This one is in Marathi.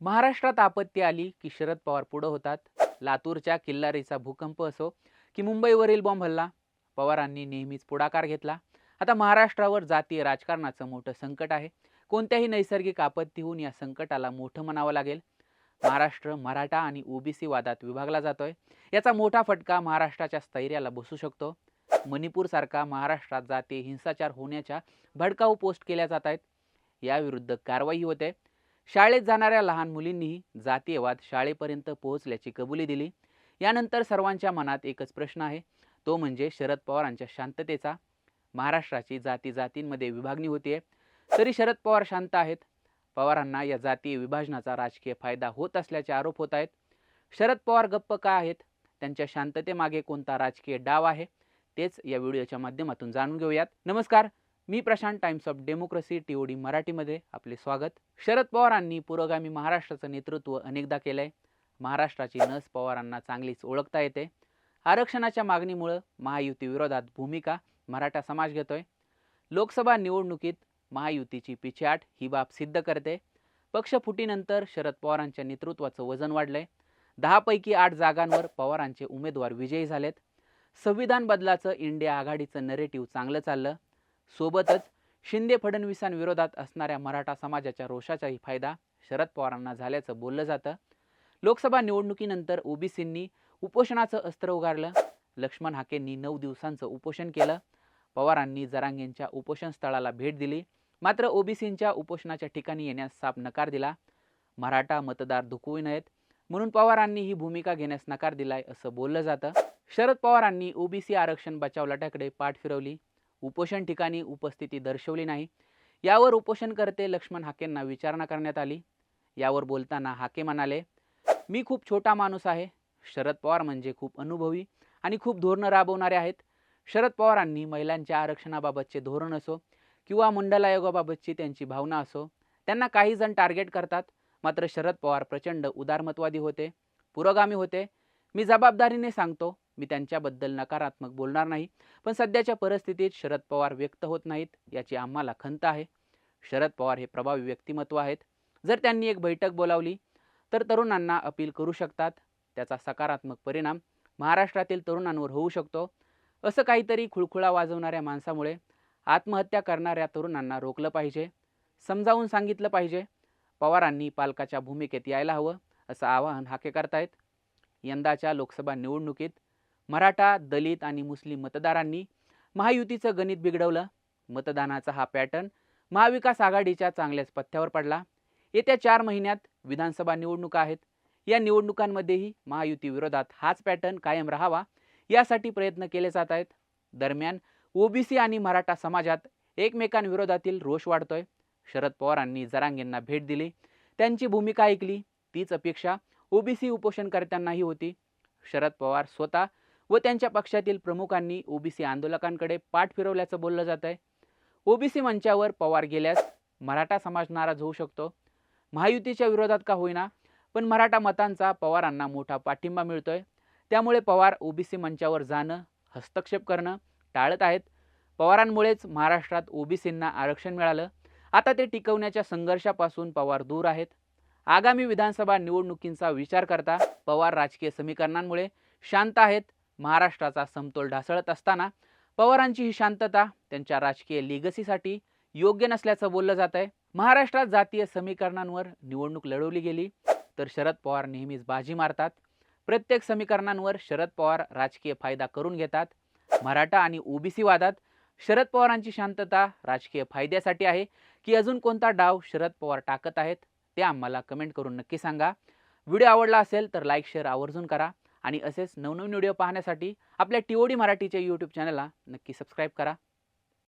महाराष्ट्रात आपत्ती आली की शरद पवार पुढं होतात. लातूरच्या किल्लारीचा भूकंप असो की मुंबईवरील बॉम्ब हल्ला पवारांनी नेहमीच पुढाकार घेतला. आता महाराष्ट्रावर जातीय राजकारणाचं मोठं संकट आहे. कोणत्याही नैसर्गिक आपत्तीहून या संकटाला मोठं म्हणावं लागेल. महाराष्ट्र मराठा आणि ओबीसी वादात विभागला जातोय. याचा मोठा फटका महाराष्ट्राच्या स्थैर्याला बसू शकतो. मणिपूरसारखा महाराष्ट्रात जातीय हिंसाचार होण्याच्या भडकाऊ पोस्ट केल्या जात आहेत. याविरुद्ध कारवाई होते. शाळेत जाणाऱ्या लहान मुलींनीही जातीयवाद शाळेपर्यंत पोहोचल्याची कबुली दिली. यानंतर सर्वांच्या मनात एकच प्रश्न आहे. तो म्हणजे शरद पवारांच्या शांततेचा. महाराष्ट्राची जाती जातींमध्ये विभागणी होतीये. तरी शरद पवार शांत आहेत. पवारांना या जातीय विभाजनाचा राजकीय फायदा होत असल्याचे आरोप होत आहेत. शरद पवार गप्प का आहेत? त्यांच्या शांततेमागे कोणता राजकीय डाव आहे? तेच या व्हिडिओच्या माध्यमातून जाणून घेऊयात. नमस्कार. मी Prashant Times of Democracy T O D मराठीमध्ये आपले स्वागत. शरद पवारांनी पुरोगामी महाराष्ट्राचं नेतृत्व अनेकदा केलंय. महाराष्ट्राची नस पवारांना चांगलीच ओळखता येते. आरक्षणाच्या मागणीमुळं महायुती विरोधात भूमिका मराठा समाज घेतोय. लोकसभा निवडणुकीत महायुतीची पिछाट ही बाब सिद्ध करते. पक्षफुटीनंतर शरद पवारांच्या नेतृत्वाचं वजन वाढलंय. दहापैकी आठ जागांवर पवारांचे उमेदवार विजयी झालेत. संविधान बदलाचं इंडिया आघाडीचं नरेटिव्ह चांगलं चाललं. सोबतच शिंदे फडणवीसांविरोधात असणाऱ्या मराठा समाजाच्या रोषाचाही फायदा शरद पवारांना झाल्याचं बोललं जातं. लोकसभा निवडणुकीनंतर ओबीसींनी उपोषणाचं अस्त्र उगारलं. लक्ष्मण हाकेंनी नऊ दिवसांचं उपोषण केलं. पवारांनी जरांगेंच्या उपोषण स्थळाला भेट दिली. मात्र ओबीसींच्या उपोषणाच्या ठिकाणी येण्यास साफ नकार दिला. मराठा मतदार दुखवू नयेत. म्हणून पवारांनी ही भूमिका घेण्यास नकार दिलाय असं बोललं जातं. शरद पवारांनी ओबीसी आरक्षण बचाव लढ्याकडे पाठ फिरवली. उपोषण ठिकाणी उपस्थिती दर्शवली नाही. यावर उपोषणकर्ते लक्ष्मण हाकेंना विचारणा करण्यात आली. यावर बोलताना हाके म्हणाले मी खूप छोटा माणूस आहे. शरद पवार म्हणजे खूप अनुभवी आणि खूप धोरणं राबवणारे आहेत. शरद पवारांनी महिलांच्या आरक्षणाबाबतचे धोरण असो किंवा मंडल आयोगाबाबतची त्यांची भावना असो त्यांना काही जण टार्गेट करतात. मात्र शरद पवार प्रचंड उदारमतवादी होते पुरोगामी होते. मी जबाबदारीने सांगतो मी त्यांच्याबद्दल नकारात्मक बोलणार नाही. पण सध्याच्या परिस्थितीत शरद पवार व्यक्त होत नाहीत याची आम्हाला खंत आहे. शरद पवार हे प्रभावी व्यक्तिमत्व आहेत. जर त्यांनी एक बैठक बोलावली तर तरुणांना अपील करू शकतात. त्याचा सकारात्मक परिणाम महाराष्ट्रातील तरुणांवर होऊ शकतो. असं काहीतरी खुळखुळा वाजवणाऱ्या माणसामुळे आत्महत्या करणाऱ्या तरुणांना रोखलं पाहिजे. समजावून सांगितलं पाहिजे. पवारांनी पालकाच्या भूमिकेत यायला हवं असं आवाहन हाके करतायत. यंदाच्या लोकसभा निवडणुकीत मराठा दलित आणि मुस्लिम मतदारांनी महायुतीचं गणित बिघडवलं. मतदानाचा हा पॅटर्न महाविकास आघाडीच्या चांगल्याच पथ्यावर पडला. येत्या चार महिन्यात विधानसभा निवडणुका आहेत. या निवडणुकांमध्येही महायुती विरोधात हाच पॅटर्न कायम राहावा यासाठी प्रयत्न केले जात आहेत. दरम्यान ओबीसी आणि मराठा समाजात एकमेकांविरोधातील रोष वाढतोय. शरद पवारांनी जरांगेंना भेट दिली. त्यांची भूमिका ऐकली. तीच अपेक्षा ओबीसी उपोषणकर्त्यांनाही होती. शरद पवार स्वतः व त्यांच्या पक्षातील प्रमुखांनी ओबीसी आंदोलकांकडे पाठ फिरवल्याचं बोललं जात आहे ओबीसी मंचावर पवार गेल्यास मराठा समाज नाराज होऊ शकतो. महायुतीच्या विरोधात का होईना पण मराठा मतांचा पवारांना मोठा पाठिंबा मिळतोय. त्यामुळे पवार ओबीसी मंचावर जाणं हस्तक्षेप करणं टाळत आहेत. पवारांमुळेच महाराष्ट्रात ओबीसींना आरक्षण मिळालं. आता ते टिकवण्याच्या संघर्षापासून पवार दूर आहेत. आगामी विधानसभा निवडणुकींचा विचार करता पवार राजकीय समीकरणांमुळे शांत आहेत. महाराष्ट्राचा समतोल ढासळत असताना पवारांची ही शांतता त्यांच्या राजकीय लिगसीसाठी योग्य नसल्याचं बोललं जात आहे महाराष्ट्रात जातीय समीकरणांवर निवडणूक लढवली गेली तर शरद पवार नेहमीच बाजी मारतात. प्रत्येक समीकरणांवर शरद पवार राजकीय फायदा करून घेतात. मराठा आणि ओबीसी वादात शरद पवारांची शांतता राजकीय फायद्यासाठी आहे की अजून कोणता डाव शरद पवार टाकत आहेत ते आम्हाला कमेंट करून नक्की सांगा. व्हिडिओ आवडला असेल तर लाईक शेअर आवर्जून करा. आणि असेच नवनवीन व्हिडिओ पाहण्यासाठी आपल्या टी ओ डी मराठीच्या यूट्यूब चॅनलला नक्की सबस्क्राईब करा.